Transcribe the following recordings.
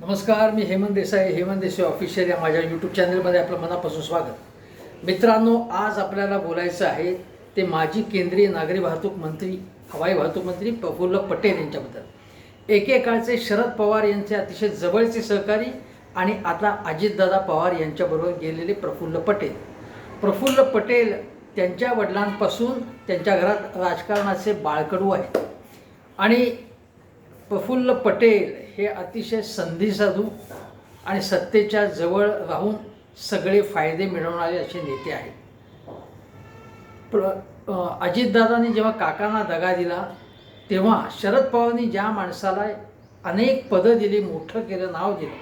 नमस्कार मी हेमंत देसाई हेमंत देसाई ऑफिशियल या माझ्या यूट्यूब चॅनलमध्ये आपलं मनापासून स्वागत. मित्रांनो आज आपल्याला बोलायचं आहे ते माजी केंद्रीय नागरी वाहतूक मंत्री हवाई वाहतूक मंत्री प्रफुल्ल पटेल यांच्याबद्दल. एकेकाळचे शरद पवार यांचे अतिशय जवळचे सहकारी आणि आता अजितदादा पवार यांच्याबरोबर गेलेले प्रफुल्ल पटेल. प्रफुल्ल पटेल त्यांच्या वडिलांपासून त्यांच्या घरात राजकारणाचे बाळकडू आहेत. आणि प्रफुल्ल पटेल हे अतिशय संधीसाधू आणि सत्तेच्या जवळ राहून सगळे फायदे मिळवणारे असे नेते आहेत. प्र अजितदादांनी जेव्हा काकांना दगा दिला तेव्हा शरद पवारांनी ज्या माणसाला अनेक पदं दिली मोठं केलं नाव दिलं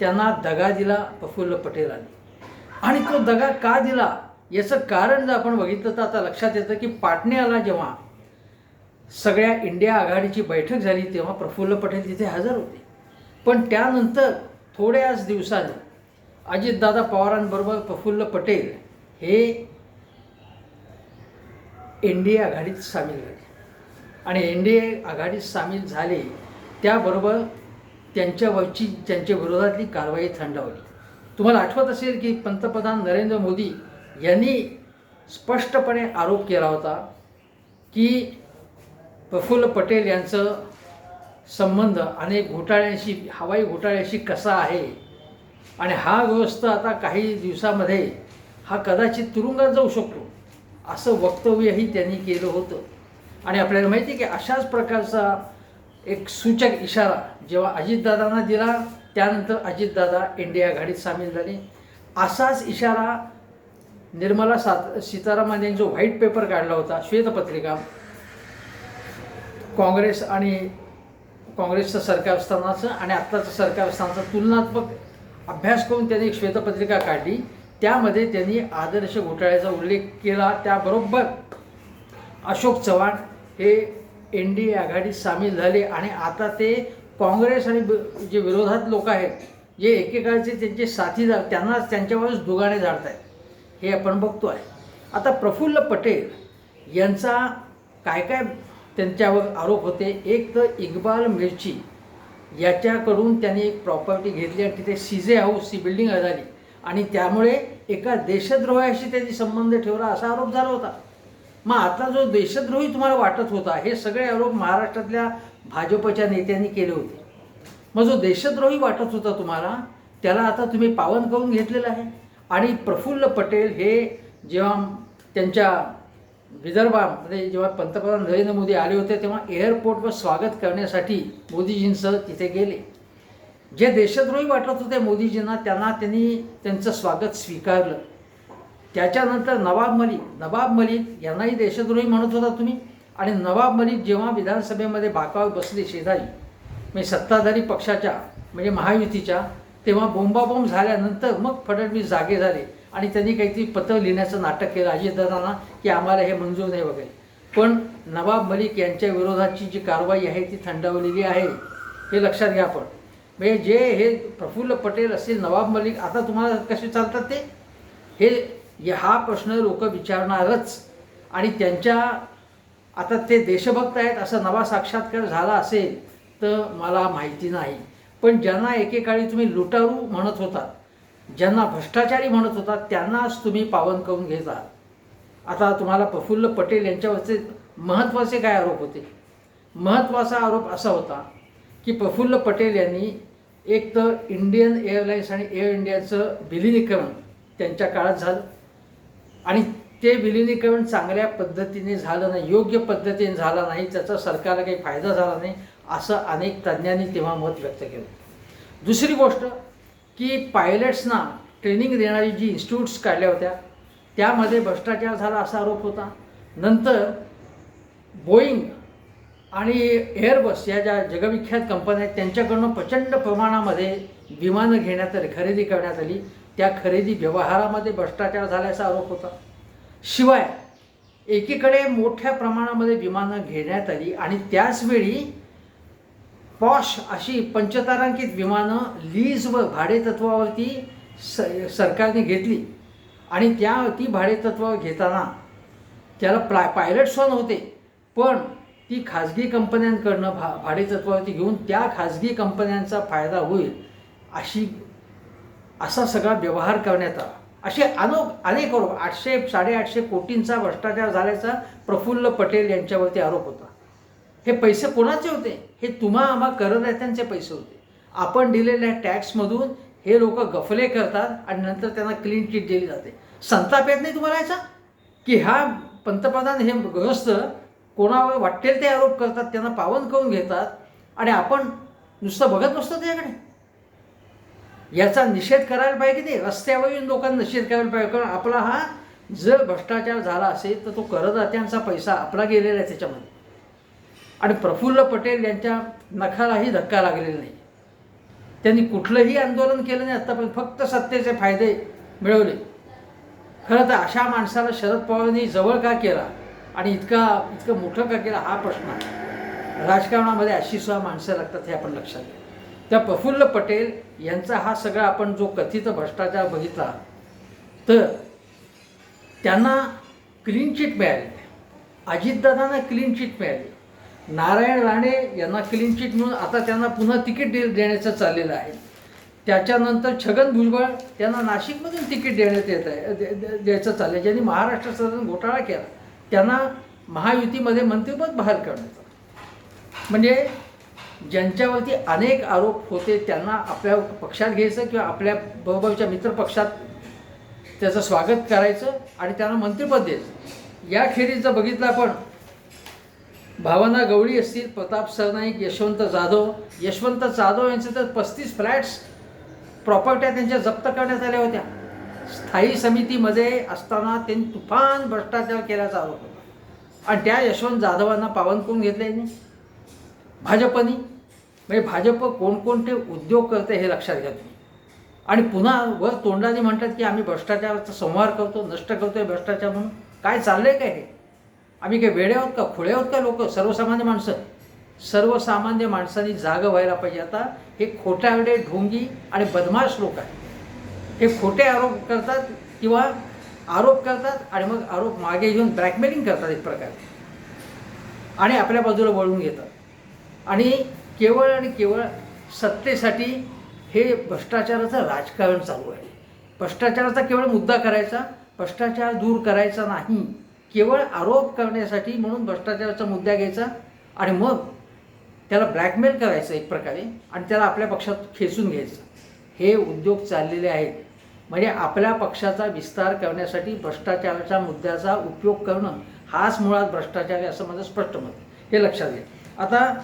त्यांना दगा दिला प्रफुल्ल पटेलांनी. आणि तो दगा का दिला याचं कारण जर आपण बघितलं तर आता लक्षात येतं की पाटण्याला जेव्हा सगळ्या इंडिया आघाडीची बैठक झाली तेव्हा प्रफुल्ल पटेल तिथे हजर होते. पण त्यानंतर थोड्याच दिवसाने अजितदादा पवारांबरोबर प्रफुल्ल पटेल हे एन डी ए आघाडीत सामील झाले. आणि एन डी ए आघाडीत सामील झाले त्याबरोबर त्यांच्यावरची त्यांच्या विरोधातली कारवाई थंडावली. तुम्हाला आठवत असेल की पंतप्रधान नरेंद्र मोदी यांनी स्पष्टपणे आरोप केला होता की प्रफुल्ल पटेल यांचं संबंध अनेक घोटाळ्यांशी हवाई घोटाळ्याशी कसा आहे? आणि हा व्यवस्था आता काही दिवसामध्ये हा कदाचित तुरुंगात जाऊ शकतो असं वक्तव्यही त्यांनी केलं होतं. आणि आपल्याला माहिती आहे की अशाच प्रकारचा एक सूचक इशारा जेव्हा अजितदादांना दिला त्यानंतर अजितदादा इंडिया आघाडीत सामील झाले. असाच इशारा निर्मला सात सीतारामन यांनी जो व्हाईट पेपर काढला होता श्वेतपत्रिका काँग्रेस आणि काँग्रेसचं सरकार असतानाचं आणि आत्ताचं सरकार असतानाचा तुलनात्मक अभ्यास करून त्यांनी एक श्वेतपत्रिका काढली. त्यामध्ये त्यांनी आदर्श घोटाळ्याचा उल्लेख केला. त्याबरोबर अशोक चव्हाण हे एन डी ए आघाडीत सामील झाले आणि आता ते काँग्रेस आणि जे विरोधात लोक आहेत जे एकेकाळचे त्यांचे साथीदार त्यांना त्यांच्यावरच दुगाणे झाडत आहेत हे आपण बघतो आहे आता प्रफुल्ल पटेल यांचा काय काय त्यांच्यावर आरोप होते. एक तर इक्बाल मिर्ची याच्याकडून त्यांनी एक प्रॉपर्टी घेतली आणि तिथे सीजे हाऊस ही बिल्डिंग झाली आणि त्यामुळे एका देशद्रोहाशी त्यांनी संबंध ठेवला असा आरोप झाला होता. मग आता जो देशद्रोही तुम्हाला वाटत होता हे सगळे आरोप महाराष्ट्रातल्या भाजपच्या नेत्यांनी केले होते. मग जो देशद्रोही वाटत होता तुम्हाला त्याला आता तुम्ही पावन करून घेतलेलं आहे. आणि प्रफुल्ल पटेल हे जेव्हा त्यांच्या विदर्भामध्ये जेव्हा पंतप्रधान नरेंद्र मोदी आले होते तेव्हा एअरपोर्टवर स्वागत करण्यासाठी मोदीजींसह तिथे गेले. जे देशद्रोही वाटत होते मोदीजींना त्यांना त्यांनी त्यांचं स्वागत स्वीकारलं. त्याच्यानंतर नवाब मलिक नवाब मलिक यांनाही देशद्रोही म्हणत होता तुम्ही. आणि नवाब मलिक जेव्हा विधानसभेमध्ये बाकावर बसले शेजारी म्हणजे सत्ताधारी पक्षाच्या म्हणजे महायुतीच्या तेव्हा बोंबाबोंब झाल्यानंतर मग फडणवीस जागे झाले. आणि त्यांनी काहीतरी पत्र लिहिण्याचं नाटक केलं अजितदादांना की आम्हाला हे मंजूर नाही वगैरे. पण नवाब मलिक यांच्या विरोधाची जी कारवाई आहे ती थंडावलेली आहे हे लक्षात घ्या आपण. म्हणजे जे हे प्रफुल्ल पटेल असतील नवाब मलिक आता तुम्हाला कसे चालतात ते? हे हा प्रश्न लोक विचारणारच. आणि त्यांच्या आता ते देशभक्त आहेत असा नवा साक्षात्कार झाला असेल तर मला माहिती नाही. पण ज्यांना एकेकाळी तुम्ही लुटारू म्हणत होता ज्यांना भ्रष्टाचारी म्हणत होता त्यांनाच तुम्ही पावन करून घेत आहात. आता तुम्हाला प्रफुल्ल पटेल यांच्यावरचे महत्त्वाचे काय आरोप होते? महत्त्वाचा आरोप असा होता की प्रफुल्ल पटेल यांनी एक तर इंडियन एअरलाईन्स आणि एअर इंडियाचं विलिनीकरण त्यांच्या काळात झालं. आणि ते विलिनीकरण चांगल्या पद्धतीने झालं नाही योग्य पद्धतीने झालं नाही त्याचा सरकारला काही फायदा झाला नाही असं अनेक तज्ज्ञांनी तेव्हा मत व्यक्त केलं. दुसरी गोष्ट की पायलट्सना ट्रेनिंग देणारी जी इन्स्टिट्यूट्स काढल्या होत्या त्यामध्ये भ्रष्टाचार झाला असा आरोप होता. नंतर बोईंग आणि एअरबस या ज्या जगविख्यात कंपन्या आहेत त्यांच्याकडून प्रचंड प्रमाणामध्ये विमानं घेण्यात आली खरेदी करण्यात आली. त्या खरेदी व्यवहारामध्ये भ्रष्टाचार झाल्याचा आरोप होता. शिवाय एकीकडे मोठ्या प्रमाणामध्ये विमानं घेण्यात आली आणि त्याचवेळी पॉश अशी पंचतारांकित विमानं लीजवर भाडेतत्वावरती स सरकारने घेतली. आणि त्या ती भाडेतत्वावर घेताना त्याला प्ला पायलट्स वन होते. पण ती खाजगी कंपन्यांकडनं भा भाडेतत्वावरती घेऊन त्या खाजगी कंपन्यांचा फायदा होईल अशी असा सगळा व्यवहार करण्यात आला. असे अनो अनेक आरोप आठशे साडेआठशे कोटींचा भ्रष्टाचार झाल्याचा प्रफुल्ल पटेल यांच्यावरती आरोप होता. हे पैसे कोणाचे होते? हे तुम्हा आम्हा करदात्यांचे पैसे होते. आपण दिलेल्या टॅक्समधून हे लोक गफले करतात आणि नंतर त्यांना क्लीन चिट दिली जाते. संताप येत नाही तुम्हाला याचा? की हा पंतप्रधान हे ग्रस्त कोणावर वाटेल ते आरोप करतात त्यांना पावन करून घेतात आणि आपण नुसतं बघत बसतो त्याच्याकडे? याचा निषेध करायला पाहिजे की नाही? रस्त्यावर येऊन लोकांना निषेध करायला पाहिजे. कारण आपला हा जर भ्रष्टाचार झाला असेल तर तो करदात्यांचा पैसा आपला गेलेला आहे त्याच्यामध्ये. आणि प्रफुल्ल पटेल यांच्या नखालाही धक्का लागलेला नाही. त्यांनी कुठलंही आंदोलन केलं नाही आत्तापर्यंत फक्त सत्तेचे फायदे मिळवले. खरं तर अशा माणसाला शरद पवारांनी जवळ का केला आणि इतका इतकं मोठं का केलं हा प्रश्न आहे. राजकारणामध्ये अशी सुद्धा माणसं लागतात हे आपण लक्षात घ्या. त्या प्रफुल्ल पटेल यांचा हा सगळा आपण जो कथित भ्रष्टाचार बघितला तर त्यांना क्लीन चिट मिळाली. अजितदादांना क्लीन चिट मिळाली. नारायण राणे यांना क्लीन चिट मिळून आता त्यांना पुन्हा तिकीट दे देण्याचं चाललेलं आहे. त्याच्यानंतर छगन भुजबळ त्यांना नाशिकमधून तिकीट देण्यात येत आहे दे- द्यायचं चाललं ज्यांनी महाराष्ट्र सरकारने घोटाळा केला त्यांना महायुतीमध्ये मंत्रिपद बहाल करण्यात म्हणजे ज्यांच्यावरती अनेक आरोप होते त्यांना आपल्या पक्षात घ्यायचं किंवा आपल्या बरोबरच्या मित्रपक्षात त्याचं स्वागत करायचं आणि त्यांना मंत्रिपद द्यायचं. याखेरीज जर बघितलं आपण भावना गवळी असतील प्रताप सरनाईक यशवंत जाधव. यशवंत जाधव यांचे तर पस्तीस फ्लॅट्स प्रॉपर्ट्या त्यांच्या जप्त करण्यात आल्या होत्या. स्थायी समितीमध्ये असताना त्यांनी तुफान भ्रष्टाचार केल्याचा आरोप होता. आणि त्या यशवंत जाधवांना पावन करून घेतले नाही भाजपनी. म्हणजे भाजप कोणकोणते उद्योग करते हे लक्षात घ्या तुम्ही. आणि पुन्हा वर तोंडाने म्हणतात की आम्ही भ्रष्टाचाराचा संहार करतो नष्ट करतोय भ्रष्टाचार म्हणून. काय चाललंय काय हे? आम्ही काय वेडे आहोत का? खुळे आहोत का लोक? सर्वसामान्य माणसं. सर्वसामान्य माणसांनी जागं व्हायला पाहिजे. आता हे खोटारडे ढोंगी आणि बदमाश लोक आहेत. हे खोटे आरोप करतात किंवा आरोप करतात आणि मग आरोप मागे घेऊन ब्लॅकमेलिंग करतात एक प्रकारे. आणि आपल्या बाजूला वळून घेतात. आणि केवळ आणि केवळ सत्तेसाठी हे भ्रष्टाचाराचं राजकारण चालू आहे. भ्रष्टाचाराचा केवळ मुद्दा करायचा भ्रष्टाचार दूर करायचा नाही. केवळ आरोप करण्यासाठी म्हणून भ्रष्टाचाराचा मुद्दा घ्यायचा आणि मग त्याला ब्लॅकमेल करायचं एक प्रकारे आणि त्याला आपल्या पक्षात खेचून घ्यायचं. हे उद्योग चाललेले आहेत. म्हणजे आपल्या पक्षाचा विस्तार करण्यासाठी भ्रष्टाचाराच्या मुद्द्याचा उपयोग करणं हाच मुळात भ्रष्टाचार आहे असं माझं स्पष्ट मत हे लक्षात घ्या. आता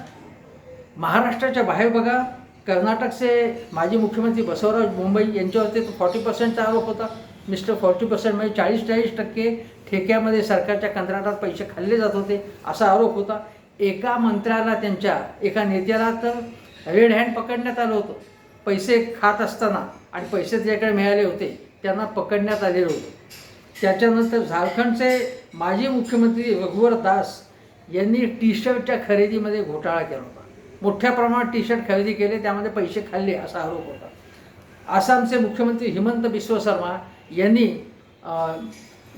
महाराष्ट्राच्या बाहेर बघा कर्नाटकचे माजी मुख्यमंत्री बसवराज मुंबई यांच्यावरती तो फॉर्टी पर्सेंटचा आरोप होता. मिस्टर फॉर्टी पर्सेंट म्हणजे चाळीस चाळीस टक्के ठेक्यामध्ये सरकारच्या कंत्राटात पैसे खाल्ले जात होते असा आरोप होता. एका मंत्र्याला त्यांच्या एका नेत्याला तर रेड हँड पकडण्यात आलं होतं. पैसे खात असताना आणि पैसे त्याच्याकडे मिळाले होते त्यांना पकडण्यात आलेलं होतं. त्याच्यानंतर झारखंडचे माजी मुख्यमंत्री रघुवर दास यांनी टी शर्टच्या खरेदीमध्ये घोटाळा केला होता. मोठ्या प्रमाणात टी शर्ट खरेदी केले त्यामध्ये पैसे खाल्ले असा आरोप होता. आसामचे मुख्यमंत्री हिमंत बिस्व शर्मा यांनी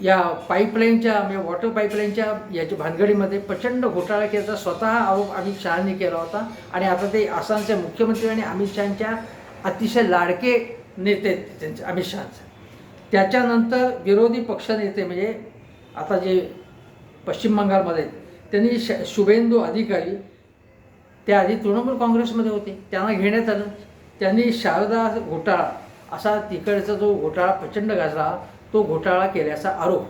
या पाईपलाईनच्या म्हणजे वॉटर पाईपलाईनच्या याच्या भानगडीमध्ये प्रचंड घोटाळा केल्याचा स्वतः आरोप अमित शहानी केला होता. आणि आता ते आसामचे मुख्यमंत्री आणि अमित शहाच्या अतिशय लाडके नेते त्यांचे अमित शहाचे. त्याच्यानंतर विरोधी पक्षनेते म्हणजे आता जे पश्चिम बंगालमध्ये आहेत, त्यांनी श शुभेंदू अधिकारी त्या आधी तृणमूल काँग्रेसमध्ये होते त्यांना घेण्यात आलं. त्यांनी शारदा घोटाळा असा तिकडचा जो घोटाळा प्रचंड गाजला तो घोटाळा केल्याचा आरोप.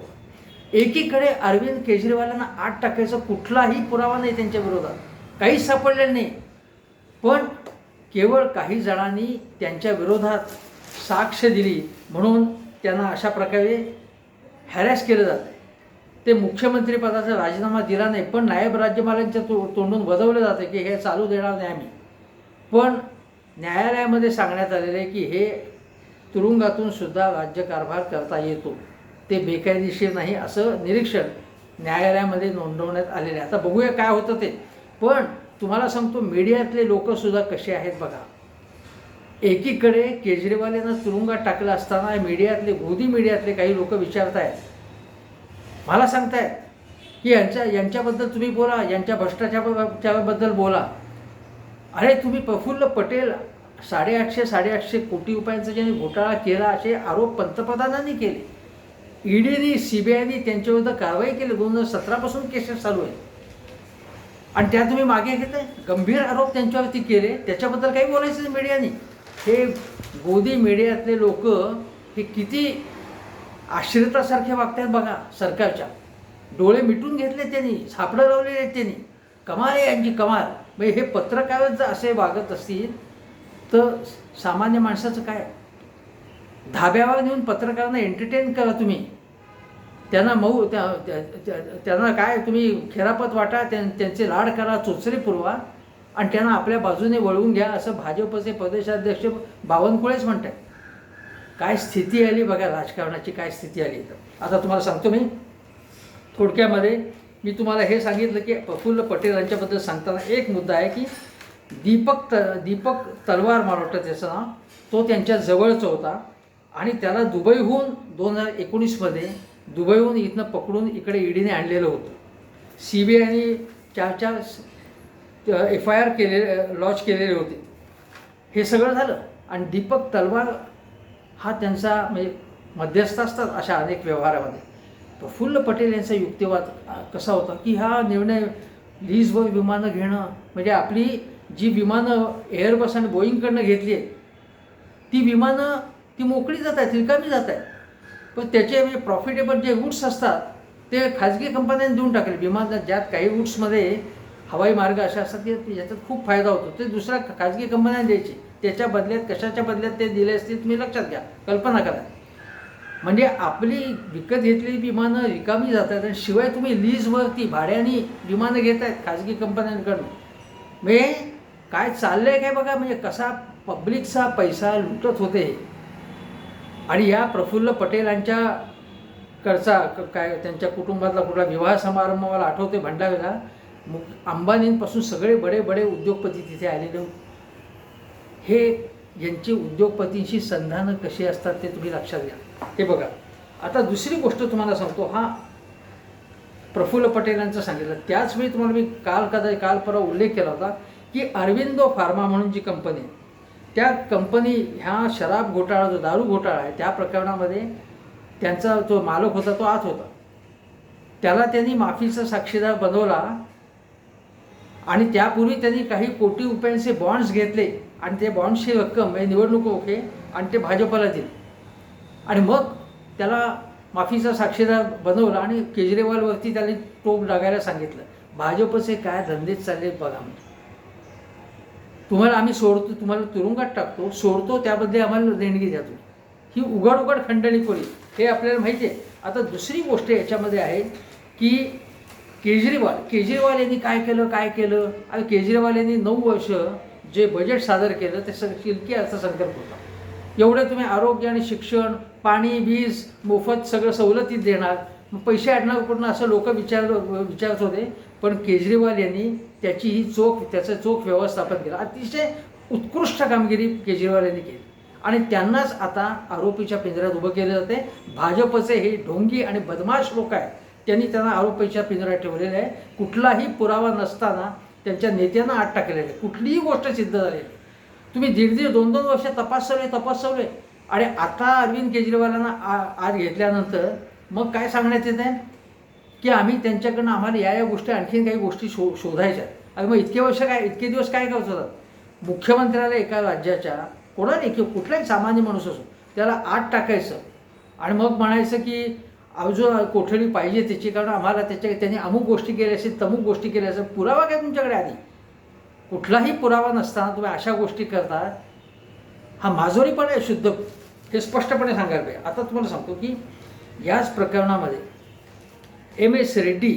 एकीकडे अरविंद केजरीवालांना आठ टाकायचा कुठलाही पुरावा नाही त्यांच्या विरोधात. काहीच सापडलेलं नाही. पण केवळ काही जणांनी त्यांच्या विरोधात साक्ष दिली म्हणून त्यांना अशा प्रकारे हॅरॅस केलं जातं. ते मुख्यमंत्रीपदाचा राजीनामा दिला नाही पण नायब राज्यपालांच्या तो तोंडून वजवलं जातं की हे चालू देणार नाही आम्ही. पण न्यायालयामध्ये सांगण्यात आलेलं आहे की हे तुरुंगातून सुद्धा राज्यकारभार करता येतो. ते बेकायदेशीर नाही असं निरीक्षण न्यायालयामध्ये नोंदवण्यात आलेलं आहे. आता बघूया काय होतं ते. पण तुम्हाला सांगतो मीडियातले लोकसुद्धा कसे आहेत बघा. एकीकडे केजरीवाल यांना तुरुंगात टाकलं असताना मीडियातले गोदी मीडियातले काही लोक विचारत आहेत मला सांगतायत की यांच्या यांच्याबद्दल तुम्ही बोला यांच्या भ्रष्टाचाराबद्दल बोला. अरे तुम्ही प्रफुल्ल पटेल साडेआठशे साडेआठशे कोटी रुपयांचा ज्यांनी घोटाळा केला असे आरोप पंतप्रधानांनी केले. ईडीने सीबीआयने त्यांच्याविरुद्ध कारवाई केली. दोन हजार सतरापासून केसेस चालू आहेत. आणि त्या तुम्ही मागे घेते गंभीर आरोप त्यांच्यावरती केले. त्याच्याबद्दल काही बोलायचं नाही मीडियाने. हे गोदी मीडियातले लोक हे किती आश्रितासारखे वागतात बघा सरकारच्या. डोळे मिटून घेतले त्यांनी सापडं लावलेले आहेत त्यांनी. कमाल आहे यांची कमाल. म्हणजे हे पत्रकारच जर असे वागत असतील तर सामान्य माणसाचं काय? धाब्यावर नेऊन पत्रकारांना एंटरटेन करा तुम्ही. त्यांना मऊ त्या त्या- त्यांना काय तुम्ही खेरापत वाटा त्यां त्यांचे लाड करा चोचरे पुरवा आणि त्यांना आपल्या बाजूने वळवून घ्या असं भाजपचे प्रदेशाध्यक्ष बावनकुळेच म्हणतात काय स्थिती आली बघा राजकारणाची काय स्थिती आली तर आता तुम्हाला सांगतो मी. थोडक्यामध्ये मी तुम्हाला हे सांगितलं की प्रफुल्ल पटेल यांच्याबद्दल सांगताना एक मुद्दा आहे की दीपक त दीपक तलवार मला वाटतं त्याचं. नाव तो त्यांच्या जवळचा होता. आणि त्याला दुबईहून दोन हजार एकोणीसमध्ये दुबईहून इथनं पकडून इकडे ईडीने आणलेलं होतं. सी बी आयने चार चार एफ आय आर केले लॉन्च केलेले होते. हे सगळं झालं. आणि दीपक तलवार हा त्यांचा म्हणजे मध्यस्थ असतात अशा अनेक व्यवहारामध्ये. प्रफुल्ल पटेल यांचा युक्तिवाद कसा होता की हा निर्णय लीजवर विमानं घेणं म्हणजे आपली जी विमानं एअरबस आणि बोईंगकडनं घेतली आहेत ती विमानं ती मोकळी जात आहेत रिकामी जात आहेत. पण त्याचे म्हणजे प्रॉफिटेबल जे रूट्स असतात ते खाजगी कंपन्यांनी देऊन टाकले. विमान ज्यात काही रूट्समध्ये हवाई मार्ग असे असतात की याच्यात खूप फायदा होतो. ते दुसऱ्या खाजगी कंपन्यांना द्यायचे. त्याच्या बदल्यात कशाच्या बदल्यात ते दिले असतील तुम्ही लक्षात घ्या. कल्पना करा. म्हणजे आपली विकत घेतलेली विमानं रिकामी जातात आणि शिवाय तुम्ही लीजवरती भाड्याने विमानं घेत आहेत खाजगी कंपन्यांकडून म्हणजे काय चाललं आहे काय बघा म्हणजे कसा पब्लिकचा पैसा लुटत होते. आणि या प्रफुल्ल पटेलांच्या कडचा काय त्यांच्या कुटुंबातला कुठला विवाह समारंभ मला आठवते भंडावेला मग अंबानींपासून सगळे बडे बडे उद्योगपती तिथे आलेले हे यांची उद्योगपतींशी संधानं कशी असतात ते तुम्ही लक्षात घ्या. हे बघा आता दुसरी गोष्ट तुम्हाला सांगतो हा प्रफुल्ल पटेलांचं सांगितलं. त्याच वेळी तुम्हाला मी काल कदा काल परवा उल्लेख केला होता की अरविंदो फार्मा म्हणून जी कंपनी आहे त्या कंपनी ह्या शराब घोटाळा जो दारू घोटाळा आहे त्या प्रकरणामध्ये त्यांचा जो मालक होता तो आत होता. त्याला त्यांनी माफीचा साक्षीदार बनवला आणि त्यापूर्वी त्यांनी काही कोटी रुपयांचे बॉन्ड्स घेतले आणि ते बॉन्ड्सची रक्कम म्हणजे निवडणूक ओके आणि ते भाजपला दिले. आणि मग त्याला माफीचा साक्षीदार बनवला आणि केजरीवालवरती त्याने टोप लागायला सांगितलं. भाजपचे काय धंदेच चालले बघा म्हणजे तुम्हाला आम्ही सोडतो तुम्हाला तुरुंगात टाकतो सोडतो त्याबद्दल आम्हाला देणगी द्या तुम्ही. ही उघड उघड खंडणीखोरी हे आपल्याला माहिती आहे. आता दुसरी गोष्ट याच्यामध्ये आहे की केजरीवाल केजरीवाल यांनी काय केलं काय केलं? आणि केजरीवाल यांनी नऊ वर्ष जे बजेट सादर केलं ते शिलकी अर्थसंकल्प होता. एवढं तुम्ही आरोग्य आणि शिक्षण पाणी वीज मोफत सगळं सवलतीत देणार. मग पैसे आणणार कुठून असं लोक विचार विचारत होते. पण केजरीवाल यांनी त्याची ही चोख त्याचं चोख व्यवस्थापन केलं. अतिशय उत्कृष्ट कामगिरी केजरीवाल यांनी केली. आणि त्यांनाच आता आरोपीच्या पिंजऱ्यात उभं केलं जाते भाजपचे हे ढोंगी आणि बदमाश लोक आहेत. त्यांनी त्यांना आरोपीच्या पिंजऱ्यात ठेवलेले आहे. कुठलाही पुरावा नसताना त्यांच्या नेत्यांना आत टाकलेलं आहे. कुठलीही गोष्ट सिद्ध झालेली तुम्ही दीड दीड दोन दोन वर्ष तपासवले तपासवले आणि आता अरविंद केजरीवालांना आ- आज घेतल्यानंतर मग काय सांगण्यात येत आहे? की आम्ही त्यांच्याकडनं आम्हाला या या गोष्टी आणखीन काही गोष्टी शो शोधायच्या आहेत. आणि मग इतके वर्ष काय इतके दिवस काय करत होतात मुख्यमंत्र्याला एका राज्याच्या कोणाने किंवा कुठलाही सामान्य माणूस असो त्याला आत टाकायचं. आणि मग म्हणायचं की अजून कोठडी पाहिजे त्याची कारण आम्हाला त्याच्या त्यांनी अमुक गोष्टी केल्या असेल तमुक गोष्टी केल्या असेल पुरावा काय तुमच्याकडे आधी? कुठलाही पुरावा नसताना तुम्ही अशा गोष्टी करता हा माजोरीपण आहे शुद्ध. हे स्पष्टपणे सांगायला पाहिजे. आता तुम्हाला सांगतो की याच प्रकरणामध्ये एम एस रेड्डी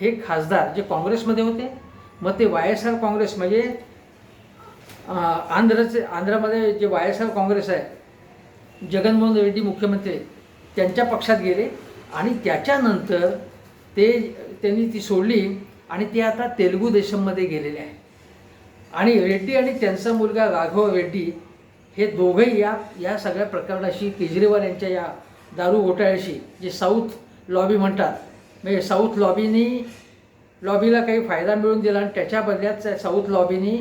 हे खासदार जे काँग्रेसमध्ये होते मग ते वाय एस आर काँग्रेस म्हणजे आंध्रचे आंध्रामध्ये जे वाय एस आर काँग्रेस आहे जगनमोहन रेड्डी मुख्यमंत्री त्यांच्या पक्षात गेले आणि त्याच्यानंतर ते त्यांनी ती सोडली आणि ते आता तेलुगू देशममध्ये गेलेले आहे आणि रेड्डी आणि त्यांचा मुलगा राघव रेड्डी हे दोघंही या या सगळ्या प्रकरणाशी केजरीवाल यांच्या या दारू घोटाळ्याशी जे साऊथ लॉबी म्हणतात. म्हणजे साऊथ लॉबीनी लॉबीला काही फायदा मिळून दिला आणि त्याच्या बदल्यात साऊथ लॉबीनी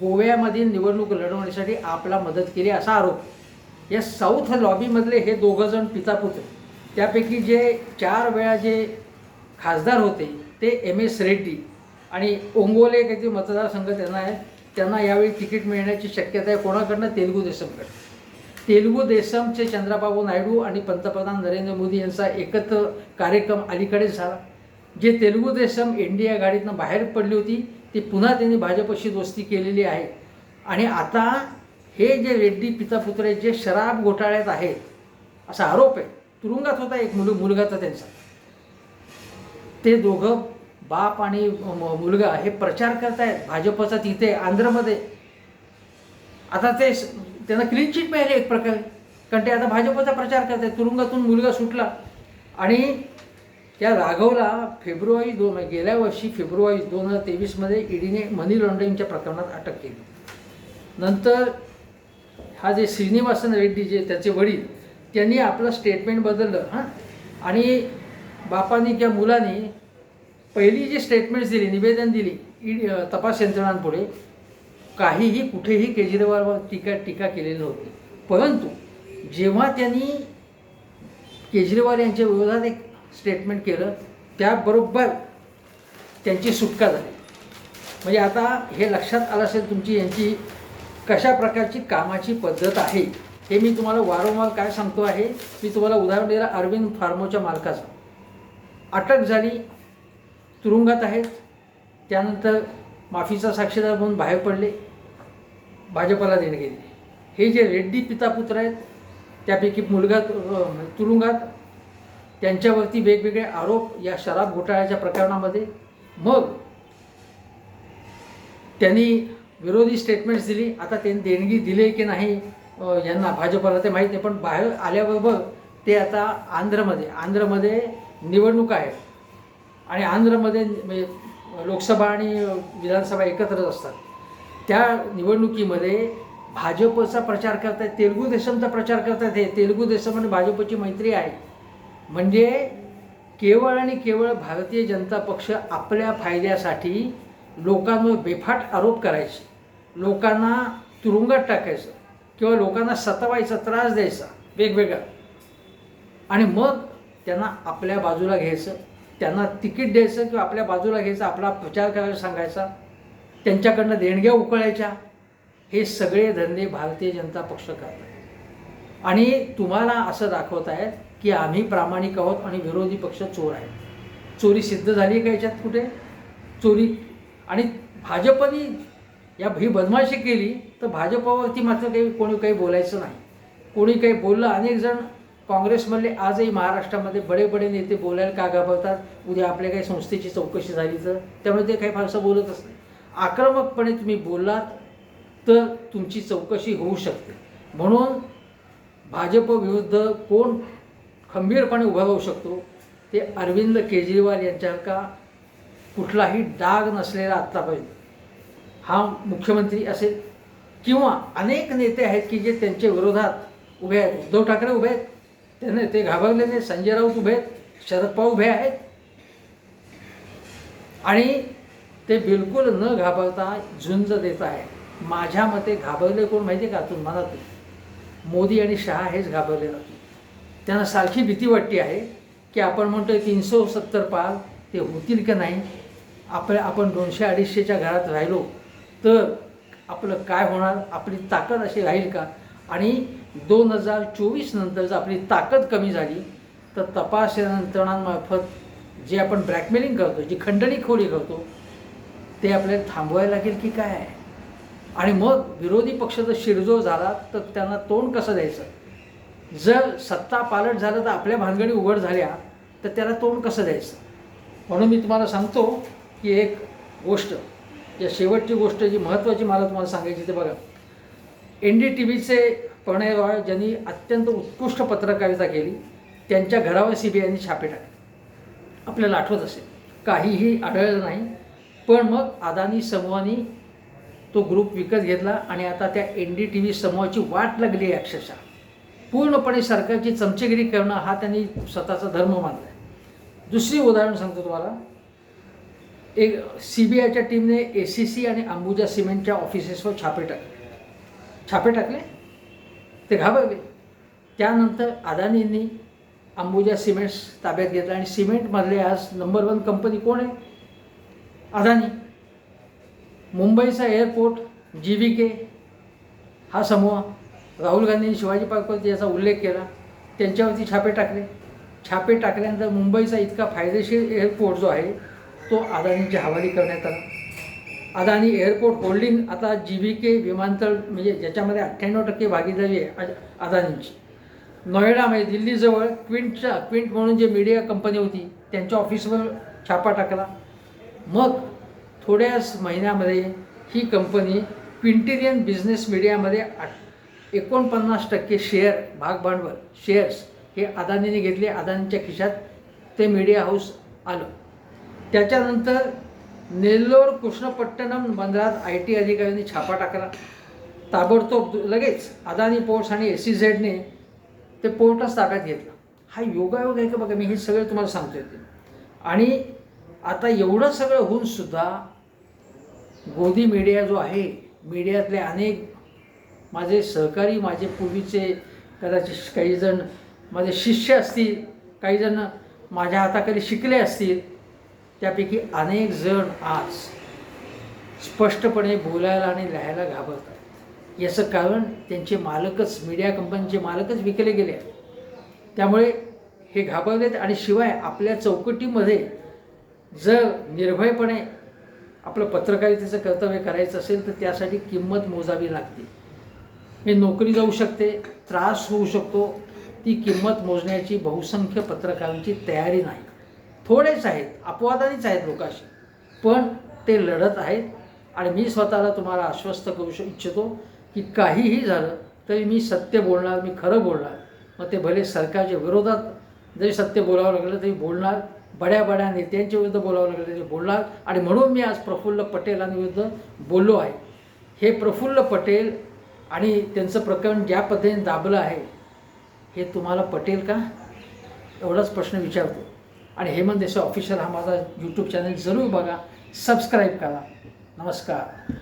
गोव्यामधील निवडणूक लढवण्यासाठी आपला मदत केली असा आरोप. या साऊथ लॉबीमधले हे दोघंजण पितापुत्र त्यापैकी जे चार वेळा जे खासदार होते ते एम एस रेड्डी आणि ओंगोले काहीतरी मतदारसंघ त्यांना आहे त्यांना यावेळी तिकीट मिळण्याची शक्यता आहे. कोणाकडनं? तेलुगू देशमकडे. तेलुगू देशमचे चंद्राबाबू नायडू आणि पंतप्रधान नरेंद्र मोदी यांचा एकत्र कार्यक्रम अलीकडेच झाला. जे तेलुगू देशम इंडिया गाडीतनं बाहेर पडली होती ती पुन्हा त्यांनी भाजपशी दोस्ती केलेली आहे. आणि आता हे जे रेड्डी पितापुत्र आहेत जे शराब घोटाळ्यात आहेत असा आरोप आहे. तुरुंगात होता एक मुल मुलगाचा त्यांचा. ते दोघं बाप आणि म- मुलगा हे प्रचार करतायत. भाजपचा तिथे आंध्रमध्ये. आता ते स- त्यांना क्लीन चिट मिळाली एक प्रकारे. कारण ते आता भाजपचा प्रचार करतायत. तुरुंगातून मुलगा सुटला. आणि त्या राघवला फेब्रुवारी दोन गेल्या वर्षी फेब्रुवारी दोन हजार तेवीसमध्ये ईडीने मनी लॉन्ड्रिंगच्या प्रकरणात अटक केली. नंतर हा जे श्रीनिवासन रेड्डी जे त्याचे वडील त्यांनी आपलं स्टेटमेंट बदललं हां. आणि बापानी किंवा मुलांनी पहिली जी स्टेटमेंट्स दिली निवेदन दिली ई तपास यंत्रणांपुढे काहीही कुठेही केजरीवालवर टीका टीका केलेली नव्हती. परंतु जेव्हा त्यांनी केजरीवाल यांच्या विरोधात एक स्टेटमेंट केलं त्याबरोबर त्यांची सुटका झाली. म्हणजे आता हे लक्षात आलं असेल तुमची यांची कशा प्रकारची कामाची पद्धत आहे हे मी तुम्हाला वारंवार काय सांगतो आहे मी तुम्हाला उदाहरण दिलं अरविंद फार्मोच्या मालकाचं. अटक झाली तुरुंगात आहेत त्यानंतर माफीचा साक्षीदार म्हणून बाहेर पडले. भाजपला देणगी हे जे रेड्डी पितापुत्र आहेत त्यापैकी मुलगा म्हणजे तुरुंगात त्यांच्यावरती वेगवेगळे आरोप या शराब घोटाळ्याच्या प्रकरणामध्ये. मग त्यांनी विरोधी स्टेटमेंट्स दिली. आता त्यांनी देणगी दिली की नाही यांना भाजपला ते माहीत नाही पण बाहेर आल्याबरोबर ते आता आंध्रमध्ये आंध्रमध्ये निवडणूक आहे. आणि आंध्रमध्ये म्हणजे लोकसभा आणि विधानसभा एकत्रच असतात. त्या निवडणुकीमध्ये भाजपचा प्रचार करतायत तेलुगू देशमचा प्रचार करतायत हे तेलुगू देशम आणि भाजपची मैत्री आहे. म्हणजे केवळ आणि केवळ भारतीय जनता पक्ष आपल्या फायद्यासाठी लोकांवर बेफाट आरोप करायचे. लोकांना तुरुंगात टाकायचं किंवा लोकांना सतवायचा त्रास द्यायचा वेगवेगळा. आणि मग त्यांना आपल्या बाजूला घ्यायचं. त्यांना तिकीट द्यायचं किंवा आपल्या बाजूला घ्यायचं आपला प्रचार करायला सांगायचा त्यांच्याकडनं देणग्या उकळायच्या हे सगळे धंदे भारतीय जनता पक्ष करतात. आणि तुम्हाला असं दाखवत आहेत की आम्ही प्रामाणिक आहोत आणि विरोधी पक्ष चोर आहेत. चोरी सिद्ध झाली का याच्यात कुठे? चोरी. आणि भाजपनी या ही बदमाशी केली तर भाजपावरती मात्र काही कोणी काही बोलायचं नाही. कोणी काही बोललं अनेक जण काँग्रेसमधले आजही महाराष्ट्रामध्ये बडे बडे नेते बोलायला का घाबरतात? उद्या आपल्या काही संस्थेची चौकशी झाली तर? त्यामुळे ते काही फारसं बोलतच नाही. आक्रमकपणे तुम्ही बोललात तर तुमची चौकशी होऊ शकते. म्हणून भाजप विरुद्ध कोण खंबीरपणे उभा राहू शकतो ते अरविंद केजरीवाल यांच्यासारखा कुठलाही डाग नसलेला आत्तापर्यंत हा मुख्यमंत्री असेल किंवा अनेक नेते आहेत की जे त्यांच्या विरोधात उभे आहेत. उद्धव ठाकरे उभे आहेत? त्याने ते घाबरले नाही. संजय राऊत उभे आहेत शरद पवार उभे आहेत. आणि ते बिलकुल न घाबरता झुंज देत आहे. माझ्या मते घाबरले कोण माहिती आहे का? तुम मनात मोदी आणि शहा हेच घाबरले नाही त्यांना सारखी भीती वाटते आहे की आपण म्हणतोय तीनशे सत्तर पार ते होतील का नाही? आपल्या आपण दोनशे अडीचशेच्या घरात राहिलो तर आपलं काय होणार? आपली ताकद अशी राहील का? आणि दोन हजार चोवीस नंतर जर आपली ताकद कमी झाली तर तपास यंत्रणांमार्फत जे आपण ब्लॅकमेलिंग करतो जी खंडणीखोरी करतो ते आपल्याला थांबवायला लागेल की काय? आहे आणि मग विरोधी पक्ष जर शिरजोर झाला तर त्यांना तोंड कसं द्यायचं? जर सत्ता पालट झालं तर आपल्या भानगडी उघड झाल्या तर त्याला तोंड कसं द्यायचं? म्हणून मी तुम्हाला सांगतो की एक गोष्ट या शेवटची गोष्ट जी महत्त्वाची मला तुम्हाला सांगायची ते बघा. एन डी टी व्हीचे प्रणय ज्यांनी अत्यंत उत्कृष्ट पत्रकारिता केली त्यांच्या घरावर सी बी आयने छापे टाकले. आपल्याला आठवत असेल काहीही आढळलं नाही पण मग अदानी समूहाने तो ग्रुप विकत घेतला आणि आता त्या एन डी टी व्ही समूहाची वाट लागली आहे अक्षरशः. पूर्णपणे सरकारची चमचेगिरी करणं हा त्यांनी स्वतःचा धर्म मानला आहे दुसरी उदाहरण सांगतो तुम्हाला. एक सी बी आयच्या टीमने ए सी सी आणि अंबुजा सिमेंटच्या ऑफिसेसवर छापे टाकले. छापे टाकले. ते घाबरले. त्यानंतर अदानींनी अंबुजा सिमेंट्स ताब्यात घेतलं आणि सिमेंटमधले आज नंबर वन कंपनी कोण आहे? अदानी. मुंबईचा एअरपोर्ट जी व्ही के हा समूह राहुल गांधींनी शिवाजी पार्कवरती याचा उल्लेख केला. त्यांच्यावरती छापे टाकले. छापे टाकल्यानंतर मुंबईचा इतका फायदेशीर एअरपोर्ट जो आहे तो अदानीच्या हवाली करण्यात आला. अदानी एअरपोर्ट होल्डिंग आता जी व्ही के विमानतळ म्हणजे ज्याच्यामध्ये अठ्ठ्याण्णव टक्के भागीदारी आहे अ- नोएडा म्हणजे दिल्लीजवळ क्विंटच्या क्विंट म्हणून जे मीडिया कंपनी होती त्यांच्या ऑफिसवर छापा टाकला. मग थोड्याच महिन्यामध्ये ही कंपनी क्विंटेरियन बिझनेस मीडियामध्ये आठ एकोणपन्नास टक्के शेअर भाग भांडवल शेअर्स हे अदानीने घेतले. अदानीच्या खिशात ते मीडिया हाऊस आलं. त्याच्यानंतर नेल्लोर कृष्णपट्टणम बंदरात आय टी अधिकाऱ्यांनी छापा टाकला. ताबडतोब लगेच अदानी पोर्ट्स आणि एस सी झेडने ते पोर्टच ताब्यात घेतलं. हा योगायोग आहे का बघा? मी हे सगळं तुम्हाला सांगतो येते आणि आता एवढं सगळं होऊन सुद्धा गोदी मीडिया जो आहे मीडियातले अनेक माझे सहकारी माझे पूर्वीचे कदाचित काही जण माझे शिष्य असतील काही जण माझ्या हाताखाली शिकले असतील त्यापैकी अनेक जण आज स्पष्टपणे बोलायला आणि लिहायला घाबरतात. याचं कारण त्यांचे मालकच मीडिया कंपनीचे मालकच विकले गेले आहेत. त्यामुळे हे घाबरलेत आणि शिवाय आपल्या चौकटीमध्ये जर निर्भयपणे आपलं पत्रकारितेचं कर्तव्य करायचं असेल तर त्यासाठी किंमत मोजावी लागते. हे नोकरी जाऊ शकते त्रास होऊ शकतो. ती किंमत मोजण्याची बहुसंख्य पत्रकारांची तयारी नाही. थोडेच आहेत अपवादानेच आहेत लोकांशी. पण ते लढत आहेत आणि मी स्वतःला तुम्हाला आश्वस्त करू श इच्छितो की काहीही झालं तरी मी सत्य बोलणार मी खरं बोलणार. मग ते भले सरकारच्या विरोधात जरी सत्य बोलावं लागलं तरी बोलणार बड्या बड्या नेत्यांच्या विरुद्ध बोलावं लागलं तरी बोलणार आणि म्हणून मी आज प्रफुल्ल पटेलांविरुद्ध बोललो आहे. हे प्रफुल्ल पटेल आणि त्यांचं प्रकरण ज्या पद्धतीने दाबलं आहे हे तुम्हाला पटेल का? एवढाच प्रश्न विचारतो. आणि हेमंत देसाई ऑफिशियल हा माझा यूट्यूब चॅनल जरूर बघा. सबस्क्राईब करा. नमस्कार.